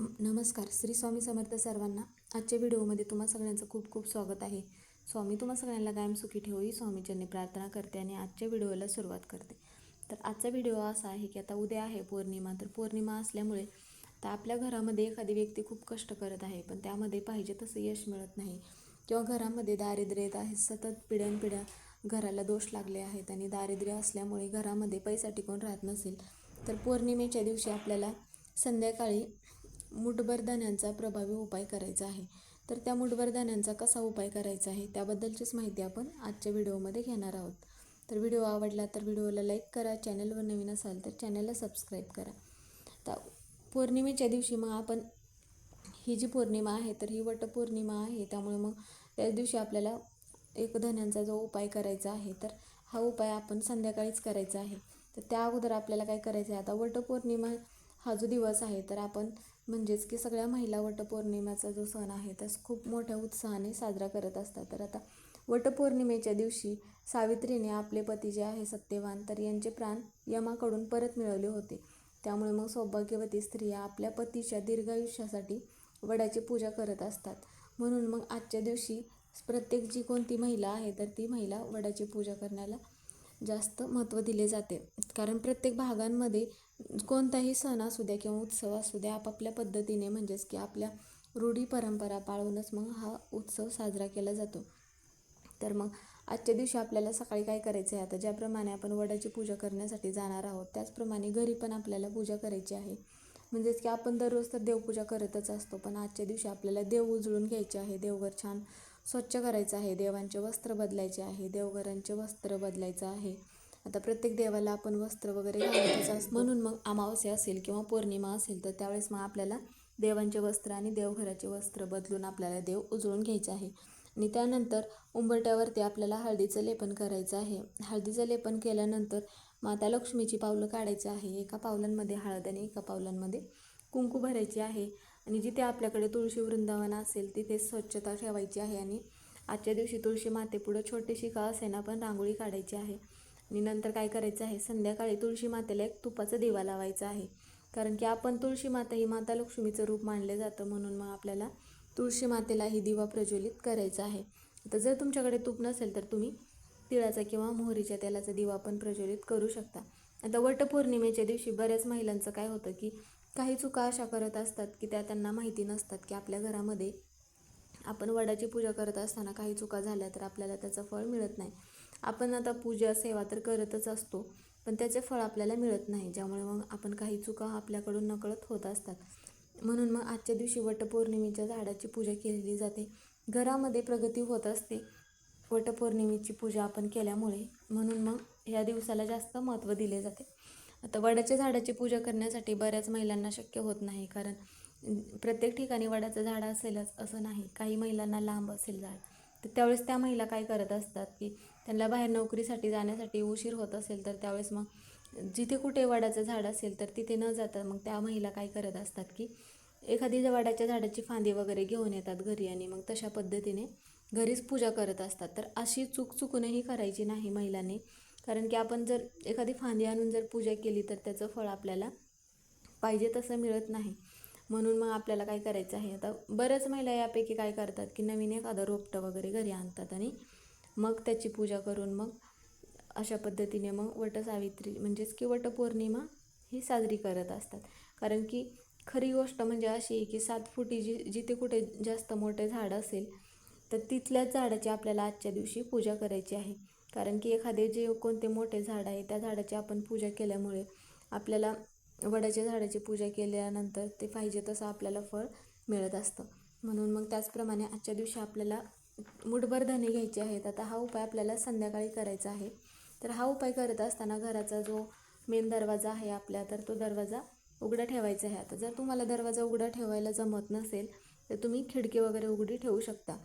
नमस्कार श्री स्वामी समर्थ सर्वांना आजच्या व्हिडिओमध्ये तुम्हा सगळ्यांचं खूप खूप स्वागत आहे. स्वामी तुम्हा सगळ्यांना कायम सुखी ठेवू स्वामीचरणी प्रार्थना करते आणि आजच्या व्हिडिओला सुरुवात करते. तर आजचा व्हिडिओ असा आहे की आता उद्या आहे पौर्णिमा तर पौर्णिमा असल्यामुळे तर आपल्या घरामध्ये एखादी व्यक्ती खूप कष्ट करत आहे पण त्यामध्ये पाहिजे तसं यश मिळत नाही. किंवा घरामध्ये दारिद्र्य येत आहे सतत पिढ्यानपिढ्या घराला दोष लागले आहेत आणि दारिद्र्य असल्यामुळे घरामध्ये पैसा टिकून राहत नसेल तर पौर्णिमेच्या दिवशी आपल्याला संध्याकाळी मुठभर दाण्यांचा प्रभावी उपाय करायचा आहे. तर त्या मुठभर दाण्यांचा कसा उपाय करायचा आहे त्याबद्दलचीच माहिती आपण आजच्या व्हिडिओमध्ये घेणार आहोत. तर व्हिडिओ आवडला तर व्हिडिओला लाईक करा चॅनलवर नवीन असाल तर चॅनलला सबस्क्राईब करा. तर पौर्णिमेच्या दिवशी मग आपण ही जी पौर्णिमा आहे तर ही वटपौर्णिमा आहे त्यामुळे मग त्या दिवशी आपल्याला एक धन्यांचा जो उपाय करायचा आहे तर हा उपाय आपण संध्याकाळीच करायचा आहे. तर त्या अगोदर आपल्याला काय करायचं आहे आता वटपौर्णिमा हा जो दिवस आहे तर आपण म्हणजेच की सगळ्या महिला वटपौर्णिमेचा जो सण आहे तर खूप मोठ्या उत्साहाने साजरा करत असतात. तर आता वटपौर्णिमेच्या दिवशी सावित्रीने आपले पती जे आहे सत्यवान तर यांचे प्राण यमाकडून परत मिळवले होते. त्यामुळे मग सौभाग्यवती स्त्रिया आपल्या पतीच्या दीर्घायुष्यासाठी वडाची पूजा करत असतात. म्हणून मग आजच्या दिवशी प्रत्येक जी कोणती महिला आहे तर ती महिला वडाची पूजा करण्याला जास्त महत्त्व दिले जाते. कारण प्रत्येक भागांमध्ये कोणताही सण असू द्या किंवा उत्सव असू द्या आपापल्या पद्धतीने म्हणजेच की आपल्या रूढी परंपरा पाळूनच मग हा उत्सव साजरा केला जातो. तर मग आजच्या दिवशी आपल्याला सकाळी काय करायचं आहे आता? ज्याप्रमाणे आपण वडाची पूजा करण्यासाठी जाणार आहोत त्याचप्रमाणे घरी पण आपल्याला पूजा करायची आहे. म्हणजेच की आपण दररोज तर देवपूजा करतच असतो पण आजच्या दिवशी आपल्याला देव उजळून घ्यायचे आहे. देवघर छान स्वच्छ करायचं आहे. देवांचे वस्त्र बदलायचे आहे. देवघरांचे वस्त्र बदलायचं आहे. आता प्रत्येक देवाला आपण वस्त्र वगैरे घालतच असतो म्हणून मग अमावस्या असेल किंवा पौर्णिमा असेल तर त्यावेळेस मग आपल्याला देवांचे वस्त्र आणि देवघराचे वस्त्र बदलून आपल्याला देव उजळून घ्यायचे आहे. आणि त्यानंतर उंबरट्यावरती आपल्याला हळदीचं लेपन करायचं आहे. हळदीचं लेपन केल्यानंतर माता लक्ष्मीची पावलं काढायची आहे. एका पावलांमध्ये हळद आणि एका पावलांमध्ये कुंकू भरायची आहे. आणि जिथे आपल्याकडे तुळशी वृंदावन असेल तिथे स्वच्छता ठेवायची आहे. आणि आजच्या दिवशी तुळशी मातेपुढं छोटीशी का असेना पण रांगोळी काढायची आहे. आणि नंतर काय करायचं आहे? संध्याकाळी तुळशी मातेला एक तुपाचा दिवा लावायचा आहे. कारण की आपण तुळशी माता ही माता लक्ष्मीचं रूप मानलं जातं म्हणून मग आपल्याला तुळशी मातेला ही दिवा प्रज्वलित करायचा आहे. तर जर तुमच्याकडे तूप नसेल तर तुम्ही तिळाचा किंवा मोहरीच्या तेलाचा दिवा पण प्रज्वलित करू शकता. आता वटपौर्णिमेच्या दिवशी बऱ्याच महिलांचं काय होतं की काही चुका अशा करत असतात की त्या त्यांना माहिती नसतात की आपल्या घरामध्ये आपण वडाची पूजा करत असताना काही चुका झाल्या तर आपल्याला त्याचं फळ मिळत नाही. आपण आता पूजा सेवा तर करतच असतो पण त्याचे फळ आपल्याला मिळत नाही ज्यामुळे मग आपण काही चुका आपल्याकडून नकळत होत असतात. म्हणून मग आजच्या दिवशी वटपौर्णिमेच्या झाडाची पूजा केलेली जाते. घरामध्ये प्रगती होत असते. वटपौर्णिमेची पूजा आपण केल्यामुळे म्हणून मग या दिवसाला जास्त महत्त्व दिले जाते. आता वडाच्या झाडाची पूजा करण्यासाठी बऱ्याच महिलांना शक्य होत नाही कारण प्रत्येक ठिकाणी वडाचं झाड असेलच असं नाही. काही महिलांना लांब असेल झाड. तर त्यावेळेस त्या महिला काय करत असतात की त्यांना बाहेर नोकरीसाठी जाण्यासाठी उशीर होत असेल तर त्यावेळेस मग जिथे कुठे वडाचं झाड असेल तर तिथे न जाता मग त्या महिला काय करत असतात की एखादी वडाच्या झाडाची फांदी वगैरे घेऊन येतात घरी आणि मग तशा पद्धतीने घरीच पूजा करत असतात. तर अशी चूक चुकूनही करायची नाही महिलांनी. कारण की आपण जर एखादी फांदी आणून जर पूजा केली तर त्याचं फळ आपल्याला पाहिजे तसं मिळत नाही. म्हणून मग आपल्याला काय करायचं आहे? आता बऱ्याच महिला यापैकी काय करतात की नवीन एखादं रोपटं वगैरे घरी आणतात आणि मग त्याची पूजा करून मग अशा पद्धतीने मग वटसावित्री म्हणजेच की वटपौर्णिमा ही साजरी करत असतात. कारण की खरी गोष्ट म्हणजे अशी आहे की सात फुटी जी जिथे कुठे जास्त मोठे झाड असेल तर तिथल्याच झाडाची आपल्याला आजच्या दिवशी पूजा करायची आहे. कारण की एखादे जे कोणते मोठे झाड आहे त्या झाडाची आपण पूजा केल्यामुळे आपल्याला वडाच्या झाडाची पूजा केल्यानंतर ते पाहिजे तसं आपल्याला फळ मिळत असतं. म्हणून मग त्याचप्रमाणे आजच्या दिवशी आपल्याला मुठभर धने घ्यायचे आहेत. आता हा उपाय आपल्याला संध्याकाळी करायचा आहे. तर हा उपाय करत असताना घराचा जो मेन दरवाजा आहे आपल्या तर तो दरवाजा उघडा ठेवायचा आहे. आता जर तुम्हाला दरवाजा उघडा ठेवायला जमत नसेल तर तुम्ही खिडकी वगैरे उघडी ठेवू शकता.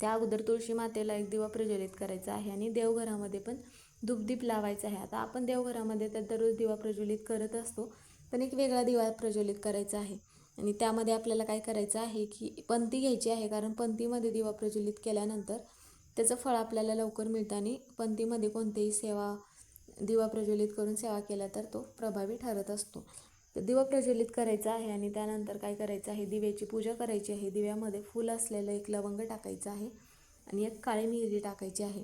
त्या अगोदर तुळशी मातेला एक दिवा प्रज्वलित करायचा आहे आणि देवघरामध्ये पण धूपदीप लावायचा आहे. आता आपण देवघरामध्ये तर दररोज दिवा प्रज्वलित करत असतो पण एक वेगळा दिवा प्रज्वलित करायचा आहे. आणि त्यामध्ये आपल्याला काय करायचं आहे की पंती घ्यायची आहे कारण पंथीमध्ये दिवा प्रज्वलित केल्यानंतर त्याचं फळ आपल्याला लवकर मिळतं आणि पंतीमध्ये कोणतेही सेवा दिवा प्रज्वलित करून सेवा केला तर तो प्रभावी ठरत असतो. तर दिवा प्रज्वलित करायचा आहे आणि त्यानंतर काय करायचं आहे दिव्याची पूजा करायची आहे. दिव्यामध्ये फूल असलेलं एक लवंग टाकायचं आहे आणि एक काळी मिरी टाकायची आहे.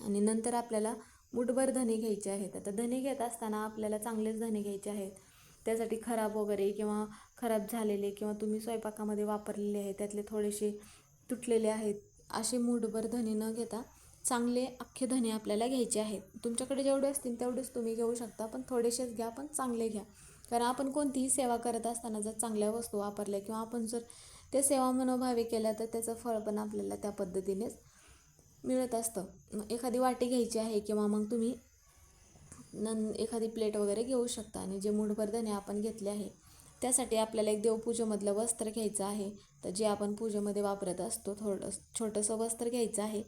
आणि नंतर आपल्याला मुठभर धने घ्यायचे आहेत. आता धने घेत असताना आपल्याला चांगलेच धने घ्यायचे आहेत. त्यासाठी खराब वगैरे किंवा खराब झालेले किंवा तुम्ही स्वयंपाकामध्ये वापरलेले आहे त्यातले थोडेसे तुटलेले आहेत असे मूठभर धने न घेता चांगले अख्खे धने आपल्याला घ्यायचे आहेत. तुमच्याकडे जेवढे असतील तेवढेच तुम्ही घेऊ शकता पण थोडेसेच घ्या पण चांगले घ्या. कारण आपण कोणतीही सेवा करत असताना जर चांगल्या वस्तू वापरल्या किंवा आपण जर त्या सेवा मनोभावे केल्या तर त्याचं फळ पण आपल्याला त्या पद्धतीनेच मिळत असतं. मग एखादी वाटी घ्यायची आहे किंवा मग तुम्ही नन एखादी प्लेट वगैरे घेऊ शकता आणि जे मूठभर धने आपण घेतले आहे त्यासाठी आपल्याला एक देवपूजेमधलं वस्त्र घ्यायचं आहे. तर जे आपण पूजेमध्ये वापरत असतो थोडं छोटंसं वस्त्र घ्यायचं आहे.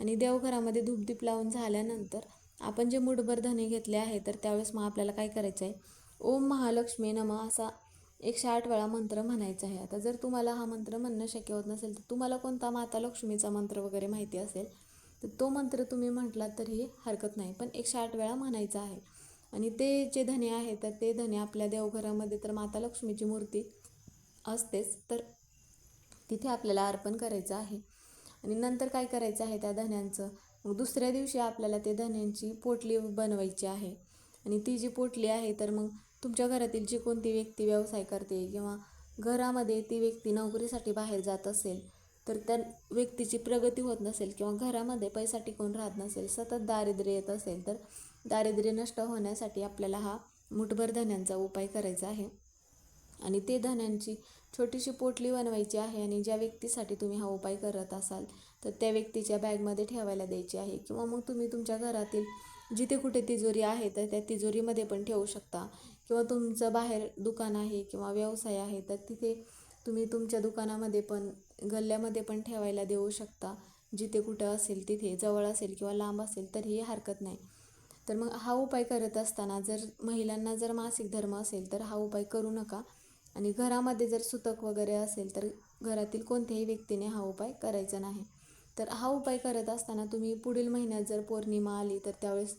आणि देवघरामध्ये धूपदीप लावून झाल्यानंतर आपण जे मूठभर धने घेतले आहे तर त्यावेळेस मग आपल्याला काय करायचं आहे? ओम महालक्ष्मी नम असा एकशे आठ वेळा मंत्र म्हणायचा आहे. आता जर तुम्हाला हा मंत्र म्हणणं शक्य होत नसेल तर तुम्हाला कोणता माता लक्ष्मीचा मंत्र वगैरे माहिती असेल तर तो मंत्र तुम्ही म्हटलात तरीही हरकत नाही. पण एकशे आठ वेळा म्हणायचा आहे. आणि ते जे धने आहे तर ते धने आपल्या देवघरामध्ये तर माता लक्ष्मीची मूर्ती असतेच. तर तिथे आपल्याला अर्पण करायचं आहे. आणि नंतर काय करायचं आहे त्या धन्यांचं? मग दुसऱ्या दिवशी आपल्याला ते धन्यांची पोटली बनवायची आहे. आणि ती जी पोटली आहे तर मग तुमच्या घरातील जी कोणती व्यक्ती व्यवसाय करते किंवा घरामध्ये ती व्यक्ती नोकरीसाठी बाहेर जात असेल तर त्या व्यक्तीची प्रगती होत नसेल किंवा घरामध्ये पैसा टिकून राहत नसेल सतत दारिद्र्य येत असेल तर दारिद्र्य नष्ट होण्यासाठी आपल्याला हा मुठभर धन्यांचा उपाय करायचा आहे. आणि ते धन्यांची छोटीशी पोटली बनवायची आहे आणि ज्या व्यक्तीसाठी तुम्ही हा उपाय करत असाल तर त्या व्यक्तीच्या बॅगमध्ये ठेवायला द्यायची आहे. किंवा मग तुम्ही तुमच्या घरातील जिथे कुठे तिजोरी आहे तर त्या तिजोरीमध्ये पण ठेवू शकता. किंवा तुमचं बाहेर दुकान आहे किंवा व्यवसाय आहे तर तिथे तुम्ही तुमच्या दुकानामध्ये पण गल्ल्यामध्ये पण ठेवायला देऊ शकता. जिथे कुठं असेल तिथे जवळ असेल किंवा लांब असेल तरीही हरकत नाही. तर मग हा उपाय करत असताना जर महिलांना जर मासिक धर्म असेल तर हा उपाय करू नका. आणि घरामध्ये जर सुतक वगैरे असेल तर घरातील कोणत्याही व्यक्तीने हा उपाय करायचा नाही. तर हा उपाय करत असताना तुम्ही पुढील महिन्यात जर पौर्णिमा आली तर त्यावेळेस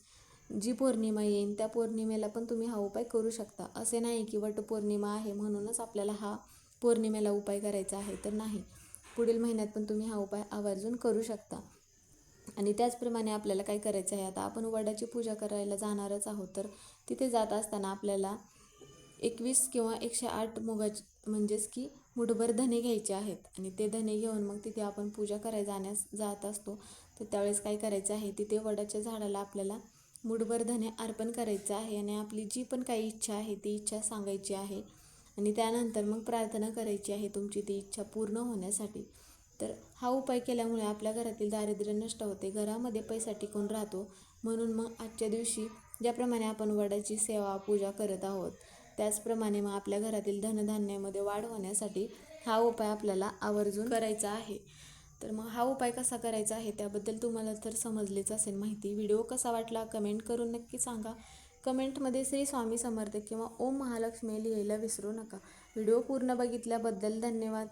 जी पौर्णिमा येईल त्या पौर्णिमेला पण तुम्ही हा उपाय करू शकता. असे नाही की वटपौर्णिमा आहे म्हणूनच आपल्याला हा पौर्णिमेला उपाय करायचा आहे तर नाही. पुढील महिन्यात पण तुम्ही हा उपाय आवर्जून करू शकता. आणि त्याचप्रमाणे आपल्याला काय करायचं आहे? आता आपण वडाची पूजा करायला जाणारच आहोत तर तिथे जात असताना आपल्याला एकवीस किंवा एकशे आठ मुगाचे म्हणजेच की मुठभर धने घ्यायचे आहेत. आणि ते धने घेऊन मग तिथे आपण पूजा करायला जाण्यास जात असतो. तर त्यावेळेस काय करायचं आहे? तिथे वडाच्या झाडाला आपल्याला मुठभर धने अर्पण करायचं आहे. आणि आपली जी पण काही इच्छा आहे ती इच्छा सांगायची आहे. आणि त्यानंतर मग प्रार्थना करायची आहे तुमची ती इच्छा पूर्ण होण्यासाठी. तर हा उपाय केल्यामुळे आपल्या घरातील दारिद्र्य नष्ट होते. घरामध्ये पैसा टिकून राहतो? म्हणून मग आजच्या दिवशी ज्याप्रमाणे आपण वडाची सेवा पूजा करत आहोत त्याचप्रमाणे मग आपल्या घरातील धनधान्यामध्ये वाढ होण्यासाठी हा उपाय आपल्याला आवर्जून करायचा आहे. तर मग हा उपाय कसा करायचा आहे त्याबद्दल तुम्हाला तर समजलेच असेल माहिती. व्हिडिओ कसा वाटला कमेंट करून नक्की सांगा. कमेंटमध्ये श्री स्वामी समर्थ किंवा ओम महालक्ष्मी लिहायला विसरू नका. व्हिडिओ पूर्ण बघितल्याबद्दल धन्यवाद.